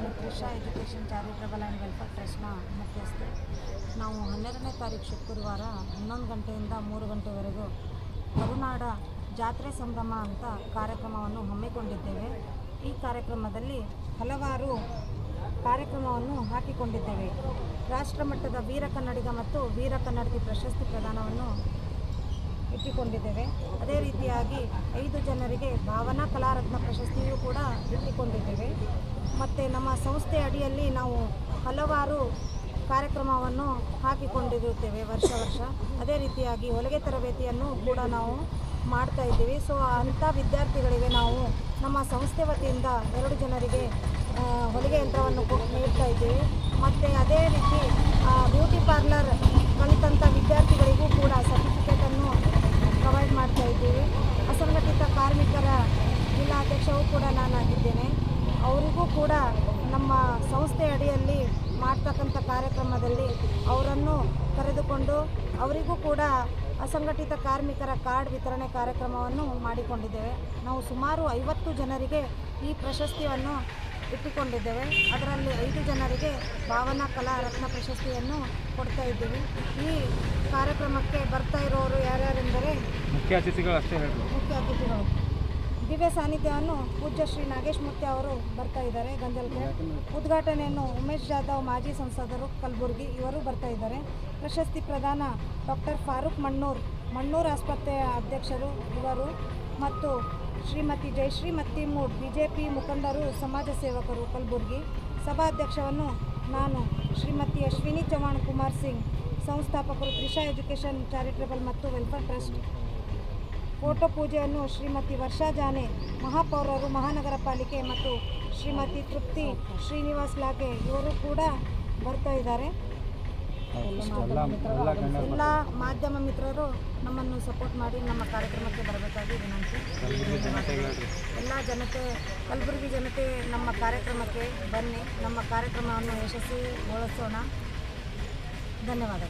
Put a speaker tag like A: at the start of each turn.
A: ನಾನು Trisha education charitable and welfare ಟ್ರಸ್ಟ್ನ ಮುಖ್ಯಸ್ಥೆ. ನಾವು ಹನ್ನೆರಡನೇ ತಾರೀಕು ಶುಕ್ರವಾರ ಹನ್ನೊಂದು ಗಂಟೆಯಿಂದ ಮೂರು ಗಂಟೆವರೆಗೂ ಕರುನಾಡ ಜಾತ್ರೆ ಸಂಭ್ರಮ ಅಂತ ಕಾರ್ಯಕ್ರಮವನ್ನು ಹಮ್ಮಿಕೊಂಡಿದ್ದೇವೆ. ಈ ಕಾರ್ಯಕ್ರಮದಲ್ಲಿ ಹಲವಾರು ಕಾರ್ಯಕ್ರಮವನ್ನು ಹಾಕಿಕೊಂಡಿದ್ದೇವೆ. ರಾಷ್ಟ್ರಮಟ್ಟದ ವೀರ ಕನ್ನಡಿಗ ಮತ್ತು ವೀರ ಕನ್ನಡತಿ ಪ್ರಶಸ್ತಿ ಪ್ರದಾನವನ್ನು ಇಟ್ಟುಕೊಂಡಿದ್ದೇವೆ. ಅದೇ ರೀತಿಯಾಗಿ ಐದು ಜನರಿಗೆ ಭಾವನಾ ಕಲಾರತ್ನ ಪ್ರಶಸ್ತಿಯೂ ಕೂಡ ಇಟ್ಟುಕೊಂಡಿದ್ದೇವೆ. ಮತ್ತು ನಮ್ಮ ಸಂಸ್ಥೆ ಅಡಿಯಲ್ಲಿ ನಾವು ಹಲವಾರು ಕಾರ್ಯಕ್ರಮವನ್ನು ಹಾಕಿಕೊಂಡಿರುತ್ತೇವೆ ವರ್ಷ ವರ್ಷ. ಅದೇ ರೀತಿಯಾಗಿ ಹೊಲಿಗೆ ತರಬೇತಿಯನ್ನು ಕೂಡ ನಾವು ಮಾಡ್ತಾ ಇದ್ದೀವಿ. ಸೊ ಅಂಥ ವಿದ್ಯಾರ್ಥಿಗಳಿಗೆ ನಾವು ನಮ್ಮ ಸಂಸ್ಥೆ ವತಿಯಿಂದ ಎರಡು ಜನರಿಗೆ ಹೊಲಿಗೆ ಯಂತ್ರವನ್ನು ನೀಡ್ತಾ ಇದ್ದೀವಿ. ಮತ್ತು ಅದೇ ರೀತಿ ಬ್ಯೂಟಿ ಪಾರ್ಲರ್ ಕಲಿತಂಥ ವಿದ್ಯಾರ್ಥಿಗಳಿಗೂ ಕೂಡ ಸರ್ಟಿಫಿಕೇಟನ್ನು ಪ್ರೊವೈಡ್ ಮಾಡ್ತಾ ಇದ್ದೀವಿ ಅಸಂಘಟಿತ ಕಾರ್ಮಿಕರ ಜಿಲ್ಲಾಧ್ಯಕ್ಷವೂ ಕೂಡ ನಾನಾಗಿದ್ದೇನೆ ಅವರಿಗೂ ಕೂಡ ನಮ್ಮ ಸಂಸ್ಥೆ ಅಡಿಯಲ್ಲಿ ಮಾಡ್ತಕ್ಕಂಥ ಕಾರ್ಯಕ್ರಮದಲ್ಲಿ ಅವರನ್ನು ಕರೆದುಕೊಂಡು ಅವರಿಗೂ ಕೂಡ ಅಸಂಘಟಿತ ಕಾರ್ಮಿಕರ ಕಾರ್ಡ್ ವಿತರಣೆ ಕಾರ್ಯಕ್ರಮವನ್ನು ಮಾಡಿಕೊಂಡಿದ್ದೇವೆ. ನಾವು ಸುಮಾರು ಐವತ್ತು ಜನರಿಗೆ ಈ ಪ್ರಶಸ್ತಿಯನ್ನು ಇಟ್ಟುಕೊಂಡಿದ್ದೇವೆ. ಅದರಲ್ಲಿ ಐದು ಜನರಿಗೆ ಭಾವನಾ ಕಲಾ ರತ್ನ ಪ್ರಶಸ್ತಿಯನ್ನು ಕೊಡ್ತಾ ಇದ್ದೀವಿ. ಈ ಕಾರ್ಯಕ್ರಮಕ್ಕೆ ಬರ್ತಾ ಇರೋರು ಯಾರ್ಯಾರೆಂದರೆ
B: ಮುಖ್ಯ ಅತಿಥಿಗಳು ಅಷ್ಟೇ ಹೇಳಿ
A: ಮುಖ್ಯ ಅತಿಥಿಗಳು. ದಿವ್ಯ ಸಾನ್ನಿಧ್ಯವನ್ನು ಪೂಜ್ಯ ಶ್ರೀ ನಾಗೇಶ್ ಮೂರ್ತಿ ಅವರು ಬರ್ತಾ ಇದ್ದಾರೆ ಗಂಜಲ್ಗೆ. ಉದ್ಘಾಟನೆಯನ್ನು ಉಮೇಶ್ ಜಾಧವ್, ಮಾಜಿ ಸಂಸದರು ಕಲಬುರಗಿ ಇವರು ಬರ್ತಾ ಇದ್ದಾರೆ. ಪ್ರಶಸ್ತಿ ಪ್ರದಾನ ಡಾಕ್ಟರ್ ಫಾರೂಕ್ ಮಣ್ಣೂರ್ ಮಣ್ಣೂರ್ ಆಸ್ಪತ್ರೆಯ ಅಧ್ಯಕ್ಷರು ಇವರು ಮತ್ತು Shrimati Jayashree Mattimud B J P ಮುಖಂಡರು, ಸಮಾಜ ಸೇವಕರು ಕಲಬುರಗಿ. ಸಭಾಧ್ಯಕ್ಷವನ್ನು ನಾನು ಶ್ರೀಮತಿ ಅಶ್ವಿನಿ ಚವಾಣ್ ಕುಮಾರ್ ಸಿಂಗ್, ಸಂಸ್ಥಾಪಕರು ತ್ರಿಷಾ ಎಜುಕೇಷನ್ ಚಾರಿಟಬಲ್ ಮತ್ತು ವೆಲ್ಫೇರ್ ಟ್ರಸ್ಟ್ ಫೋಟೋ ಪೂಜೆಯನ್ನು ಶ್ರೀಮತಿ ವರ್ಷಾ ಜಾನೆ ಮಹಾಪೌರರು ಮಹಾನಗರ ಪಾಲಿಕೆ ಮತ್ತು ಶ್ರೀಮತಿ ತೃಪ್ತಿ ಶ್ರೀನಿವಾಸ್ ಲಾಗೆ ಇವರು ಕೂಡ ಬರ್ತಾ ಇದ್ದಾರೆ.
B: ಎಲ್ಲ
A: ಮಾಧ್ಯಮ ಮಿತ್ರರು ನಮ್ಮನ್ನು ಸಪೋರ್ಟ್ ಮಾಡಿ ನಮ್ಮ ಕಾರ್ಯಕ್ರಮಕ್ಕೆ ಬರಬೇಕಾಗಿ ವಿನಂತಿ. ಎಲ್ಲ ಜನತೆ ಕಲಬುರಗಿ ಜನತೆ ನಮ್ಮ ಕಾರ್ಯಕ್ರಮಕ್ಕೆ ಬನ್ನಿ. ನಮ್ಮ ಕಾರ್ಯಕ್ರಮವನ್ನು ಯಶಸ್ವಿಗೊಳಿಸೋಣ ಧನ್ಯವಾದಗಳು.